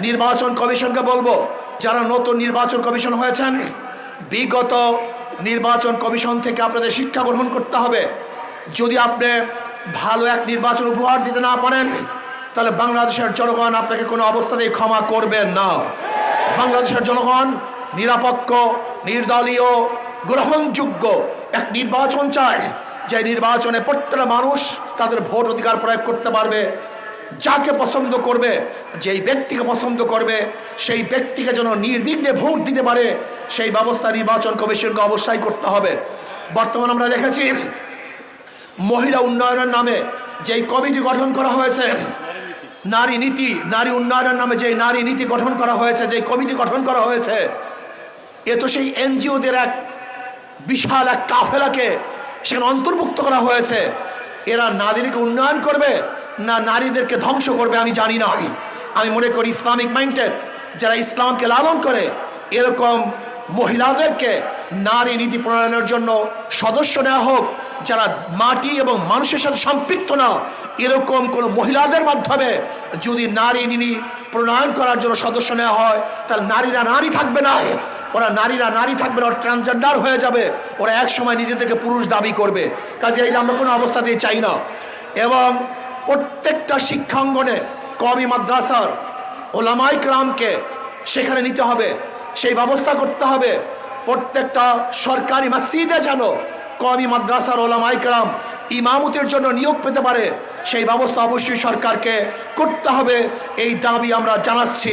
নির্বাচন কমিশনকে বলব, যারা নতুন নির্বাচন কমিশন হয়েছেন, বিগত নির্বাচন কমিশন থেকে আপনাদের শিক্ষা গ্রহণ করতে হবে। যদি আপনি ভালো এক নির্বাচন উপহার দিতে না পারেন, তাহলে বাংলাদেশের জনগণ আপনাকে কোনো অবস্থাতেই ক্ষমা করবেন না। বাংলাদেশের জনগণ নিরাপক্ষ নির্দলীয়, গ্রহণযোগ্য এক নির্বাচন চায়। যে নির্বাচনে প্রত্যেকটা মানুষ তাদের ভোট অধিকার প্রয়োগ করতে পারবে। যাকে পছন্দ করবে, যেই ব্যক্তিকে পছন্দ করবে, সেই ব্যক্তিকে যেন নির্বিঘ্নে ভোট দিতে পারে, সেই ব্যবস্থা নির্বাচন কমিশনকে অবশ্যই করতে হবে। বর্তমান আমরা দেখেছি, মহিলা উন্নয়নের নামে যেই কমিটি গঠন করা হয়েছে, নারী নীতি, নারী উন্নয়নের নামে যে নারী নীতি গঠন করা হয়েছে যে কমিটি গঠন করা হয়েছে, এ তো সেই এনজিওদের এক বিশাল এক কাফেলাকে সেখানে অন্তর্ভুক্ত করা হয়েছে। এরা নারীকে উন্নয়ন করবে না নারীদেরকে ধ্বংস করবে আমি জানি না। আমি মনে করি ইসলামিক মাইন্ডেড যারা ইসলামকে লালন করে, এরকম মহিলাদেরকে নারী নীতি প্রণয়নের জন্য সদস্য নেওয়া হোক, যারা মাটি এবং মানুষের সাথে সম্পৃক্ত না, এরকম কোন মহিলাদের মাধ্যমে যদি নারী নীতি প্রণয়ন করার জন্য সদস্য নেওয়া হয়, তাহলে নারীরা নারী থাকবে না। ওরা নারীরা নারী থাকবে ওরা ট্রান্সজেন্ডার হয়ে যাবে। ওরা এক সময় নিজেদেরকে পুরুষ দাবি করবে। কাজে এই আমরা কোনো অবস্থাতেই চাই না। এবং প্রত্যেকটা শিক্ষাঙ্গনে কবি, মাদ্রাসার ওলামাই ক্রামকে সেখানে নিতে হবে। সেই ব্যবস্থা করতে হবে। প্রত্যেকটা সরকারি মসজিদে যেন কবি, মাদ্রাসার ওলামাই ক্রাম ইমামতের জন্য নিয়োগ পেতে পারে, সেই ব্যবস্থা অবশ্যই সরকারকে করতে হবে। এই দাবি আমরা জানাচ্ছি।